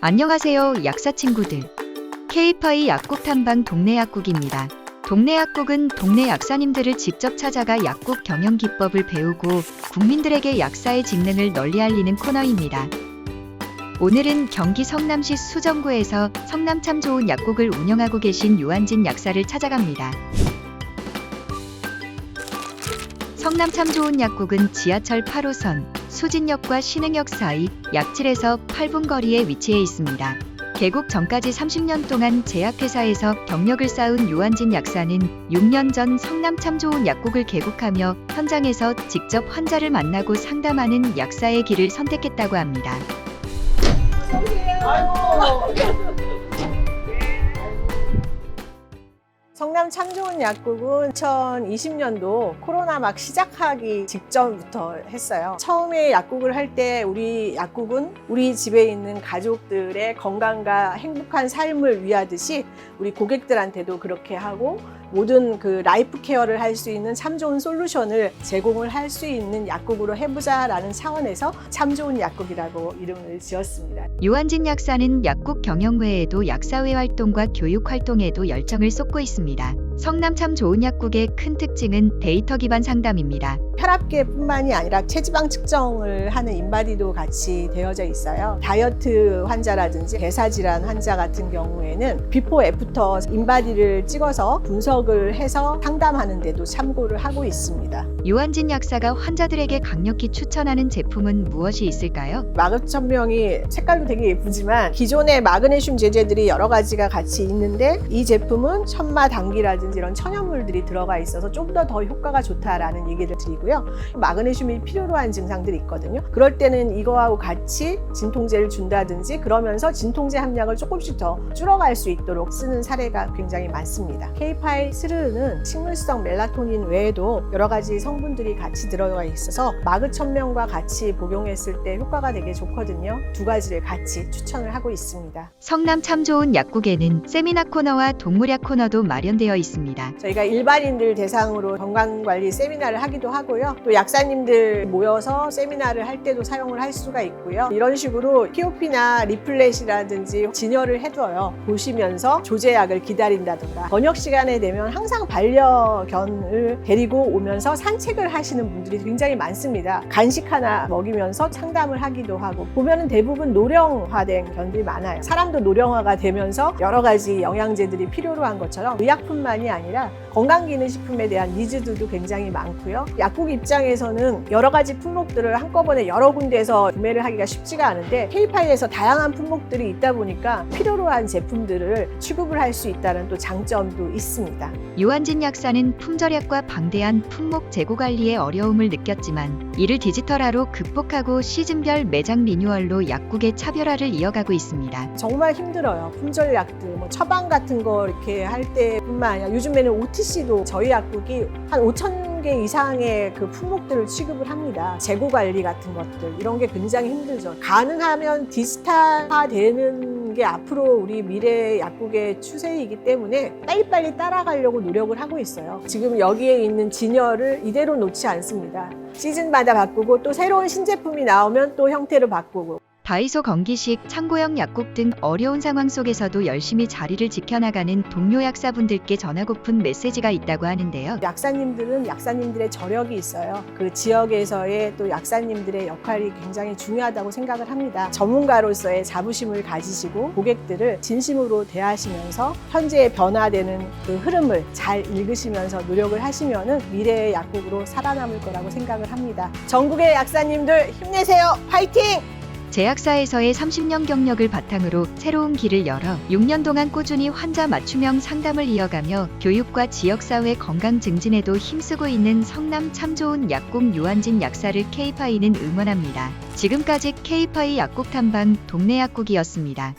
안녕하세요, 약사 친구들. K-파이 약국 탐방 동네 약국입니다. 동네 약국은 동네 약사님들을 직접 찾아가 약국 경영 기법을 배우고 국민들에게 약사의 직능을 널리 알리는 코너입니다. 오늘은 경기 성남시 수정구에서 성남 참 좋은 약국을 운영하고 계신 유한진 약사를 찾아갑니다. 성남 참 좋은 약국은 지하철 8호선 수진역과 신흥역 사이 약 7에서 8분 거리에 위치해 있습니다. 개국 전까지 30년 동안 제약회사에서 경력을 쌓은 유한진 약사는 6년 전 성남 참 좋은 약국을 개국하며 현장에서 직접 환자를 만나고 상담하는 약사의 길을 선택했다고 합니다. 성남 참 좋은 약국은 2020년도 코로나 막 시작하기 직전부터 했어요. 처음에 약국을 할 때 우리 약국은 우리 집에 있는 가족들의 건강과 행복한 삶을 위하듯이 우리 고객들한테도 그렇게 하고 모든 그 라이프 케어를 할 수 있는 참 좋은 솔루션을 제공을 할 수 있는 약국으로 해보자라는 차원에서 참 좋은 약국이라고 이름을 지었습니다. 유한진 약사는 약국 경영 외에도 약사회 활동과 교육 활동에도 열정을 쏟고 있습니다. 성남 참 좋은 약국의 큰 특징은 데이터 기반 상담입니다. 혈압계뿐만이 아니라 체지방 측정을 하는 인바디도 같이 되어져 있어요. 다이어트 환자라든지 대사질환 환자 같은 경우에는 비포 애프터 인바디를 찍어서 분석을 해서 상담하는 데도 참고를 하고 있습니다. 유한진 약사가 환자들에게 강력히 추천하는 제품은 무엇이 있을까요? 마그천명이 색깔도 되게 예쁘지만 기존의 마그네슘 제제들이 여러 가지가 같이 있는데 이 제품은 천마 당기라든지 이런 천연물들이 들어가 있어서 좀 더더 효과가 좋다라는 얘기를 드리고요. 마그네슘이 필요로 한 증상들이 있거든요. 그럴 때는 이거하고 같이 진통제를 준다든지 그러면서 진통제 함량을 조금씩 더 줄어갈 수 있도록 쓰는 사례가 굉장히 많습니다. K-파이 스르는 식물성 멜라토닌 외에도 여러 가지 성분들이 같이 들어가 있어서 마그 천명과 같이 복용했을 때 효과가 되게 좋거든요. 두 가지를 같이 추천을 하고 있습니다. 성남 참 좋은 약국에는 세미나 코너와 동물약 코너도 마련되어 있습니다. 저희가 일반인들 대상으로 건강관리 세미나를 하기도 하고 요. 또 약사님들 모여서 세미나를 할 때도 사용을 할 수가 있고요. 이런 식으로 POP나 리플렛이라든지 진열을 해둬요. 보시면서 조제약을 기다린다든가 저녁 시간에 되면 항상 반려견을 데리고 오면서 산책을 하시는 분들이 굉장히 많습니다. 간식 하나 먹이면서 상담을 하기도 하고 보면은 대부분 노령화된 견들이 많아요. 사람도 노령화가 되면서 여러 가지 영양제들이 필요로 한 것처럼 의약품만이 아니라 건강기능식품에 대한 니즈들도 굉장히 많고요. 약국 입장에서는 여러 가지 품목들을 한꺼번에 여러 군데에서 구매를 하기가 쉽지가 않은데 K-파이에서 다양한 품목들이 있다 보니까 필요로 한 제품들을 취급을 할 수 있다는 또 장점도 있습니다. 유한진 약사는 품절약과 방대한 품목 재고 관리에 어려움을 느꼈지만 이를 디지털화로 극복하고 시즌별 매장 리뉴얼로 약국의 차별화를 이어가고 있습니다. 정말 힘들어요. 품절약들, 뭐 처방 같은 거 이렇게 할 때뿐만 아니라 요즘에는 OTC도 저희 약국이 한 5천 개 이상의 그 품목들을 취급을 합니다. 재고 관리 같은 것들 이런 게 굉장히 힘들죠. 가능하면 디지털화되는 게 앞으로 우리 미래 약국의 추세이기 때문에 빨리빨리 따라가려고 노력을 하고 있어요. 지금 여기에 있는 진열을 이대로 놓지 않습니다. 시즌마다 바꾸고 또 새로운 신제품이 나오면 또 형태를 바꾸고 다이소 건기식, 창고형 약국 등 어려운 상황 속에서도 열심히 자리를 지켜나가는 동료 약사분들께 전하고픈 메시지가 있다고 하는데요. 약사님들은 약사님들의 저력이 있어요. 그 지역에서의 또 약사님들의 역할이 굉장히 중요하다고 생각을 합니다. 전문가로서의 자부심을 가지시고 고객들을 진심으로 대하시면서 현재의 변화되는 그 흐름을 잘 읽으시면서 노력을 하시면은 미래의 약국으로 살아남을 거라고 생각을 합니다. 전국의 약사님들 힘내세요. 파이팅! 제약사에서의 30년 경력을 바탕으로 새로운 길을 열어 6년 동안 꾸준히 환자 맞춤형 상담을 이어가며 교육과 지역사회 건강 증진에도 힘쓰고 있는 성남 참 좋은 약국 유한진 약사를 K-파이는 응원합니다. 지금까지 K-파이 약국 탐방 동네 약국이었습니다.